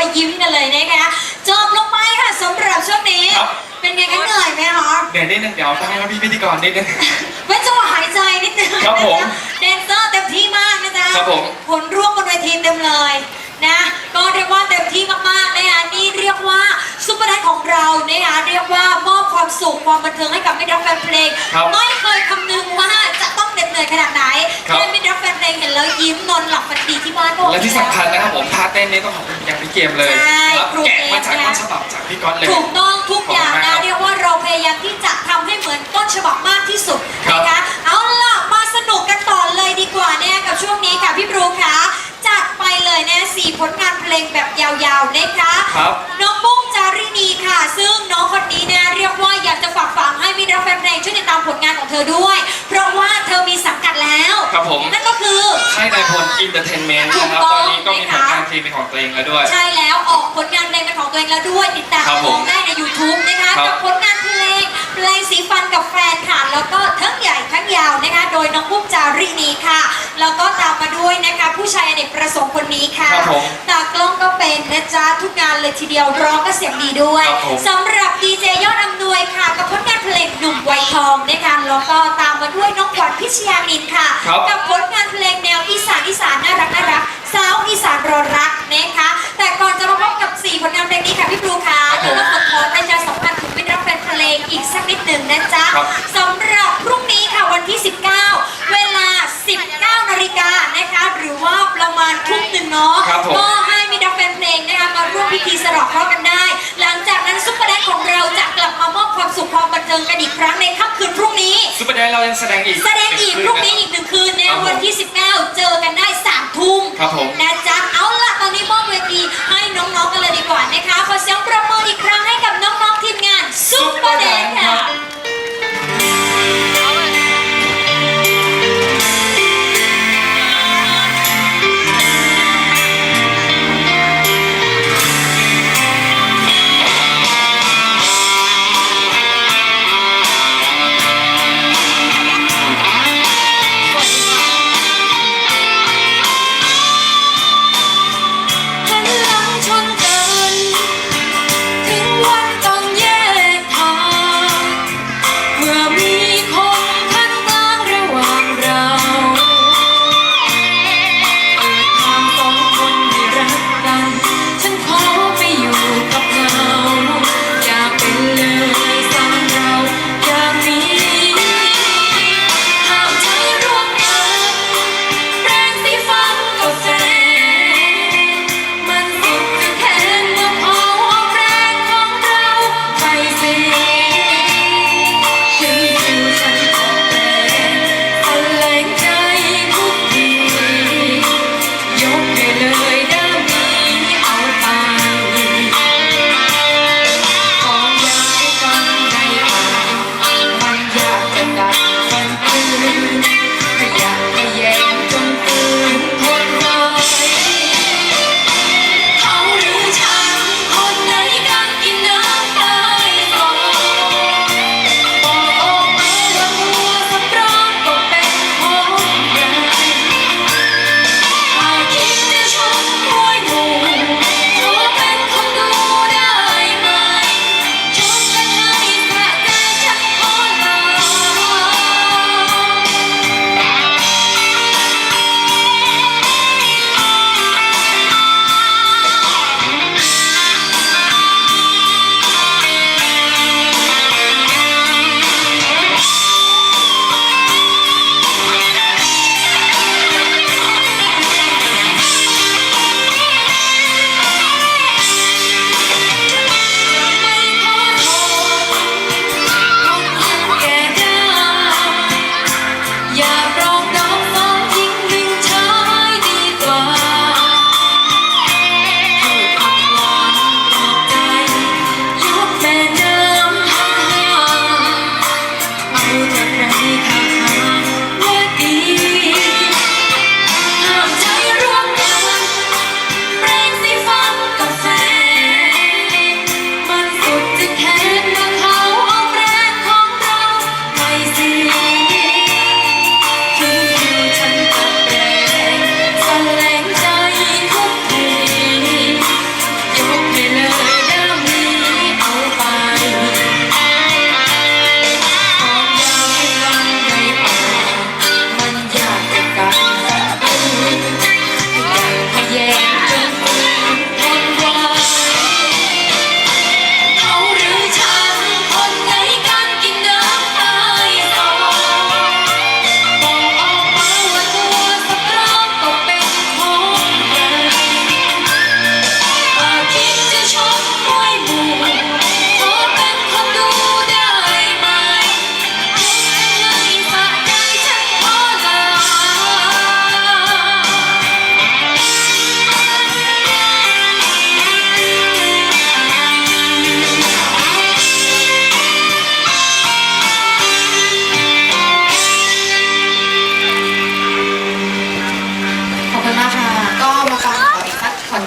อยยิ้มกันเลยนะคะจบลงไปค่ะสำหรับช่วงนี้ ครับ เป็นไงคะเหนื่อยไหมคะเดี๋ยวนิดนึงเดี๋ยวต้องให้พี่พิธีกรนิดนึงไว้จังหวะหายใจนิดนึงครับผมนะแดนเซอร์เต็มที่มากนะจ๊ะครับผม ผลร่วมบนเวทีเต็มเลยนะก็เรียกว่าเต็มที่มากๆนะคะนี่เรียกว่าซุปเปอร์แดนของเรานะคะเรียกว่ามอบความสุขความบันเทิงให้กับมิตรรักแฟนเพลง ครับ ไม่เคยคำนึงว่าจะต้องเห น็ดเหนื่อยขนาดไหนครับ แค่มิตรรักแฟนเพลงเห็นแล้วยิ้มนอนหลับฝันดีที่บ้านก็โอเคและที่สำคัญนะครับผมท่าเต้นนี้ต้องขอบคุณอย่างพี่เกมเลยใช่รับครูแกะมาจากเกมนะ ต้นฉบับจากพี่ก๊อตเลย ถูกต้องทุกอย่างขอบคุณนะมากครับเรียกว่าเราพยายามที่จะทำให้เหมือนต้นฉบับมากที่สุดครับ นะคะเอาล่ะ กว่าเนี่ยกับช่วงนี้ค่ะพี่บรูค่ะจัดไปเลยนะสี่ผลงานเพลงแบบยาวๆนะคะครับ น้องปุ้มจารินีค่ะ ซึ่งน้องคนนี้เนี่ยเรียกว่าอยากจะฝากฝังให้มิตรรักแฟนเพลงช่วยติดตามผลงานของเธอด้วย เพราะว่าเธอมีสังกัดแล้วครับผม นั่นก็คือ ค่ายนายพลอินเตอร์เทนเมนต์ถูกนะครับต้องตอนนี้ก็มีผลนะคะงานเพลงเป็นของตัวเองแล้วด้วย ใช่แล้วออกผลงานเพลงเป็นของตัวเองแล้วด้วย ติดตามครับผมน้องได้ใน YouTube นะคะครับ กับผลงาน ฟันกับแฟนค่ะ แล้วก็ทั้งใหญ่ทั้งยาวนะคะ โดยน้องปุ้มจารีนีค่ะ แล้วก็ตามมาด้วยนะคะ ผู้ชายอเนกประสงค์คนนี้ค่ะครับผมตากล้องก็เป็นนะจ๊ะทุกงานเลยทีเดียวร้องก็เสียงดีด้วยครับผม สำหรับดีเจยอดอำนวยค่ะ กับผลงานเพลงหนุ่มไวยทองนะคะแล้วก็ตามมาด้วยน้องขวัญพิชยานินค่ะ ครับ กับผลงานเพลงแนวอีสานอีสานน่ารักน่ารักสาวอีสานรอรักนะคะ แต่ก่อนจะมาพบกับ4ผลงานเพลงนี้ค่ะพี่ปลูค่ะครับผมเราก็ขอประชาสัม นิดหนึ่งนะจ๊ะครับ สำหรับพรุ่งนี้ค่ะวันที่ 19 เวลา 19นาฬิกานะคะหรือว่าประมาณทุ่มหนึ่งเนาะครับผมก็ให้มิตรรักแฟนเพลงนะคะมาร่วมพิธีสะเดอกเคราะห์กันได้ หลังจากนั้นซุปเปอร์แดนของเราจะกลับมามอบความสุขความบันเทิงกันอีกครั้งในค่ำคืนพรุ่งนี้ ซุปเปอร์แดนเรายังแสดงอีกแสดงอีกพรุ่งนี้อีกหนึ่งคืนนะครับผมวันที่ 19 เจอกันได้3ทุ่มครับผม นะจ๊ะเอาล่ะตอนนี้มอบเวทีให้น้องๆกันเลยดีกว่านะคะขอเสียงประมืออีกครั้งให้กับน้องๆทีมงานซุปเปอร์แดนค่ะ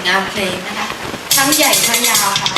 งานเพลงนะคะทั้งใหญ่ทั้งยาวค่ะ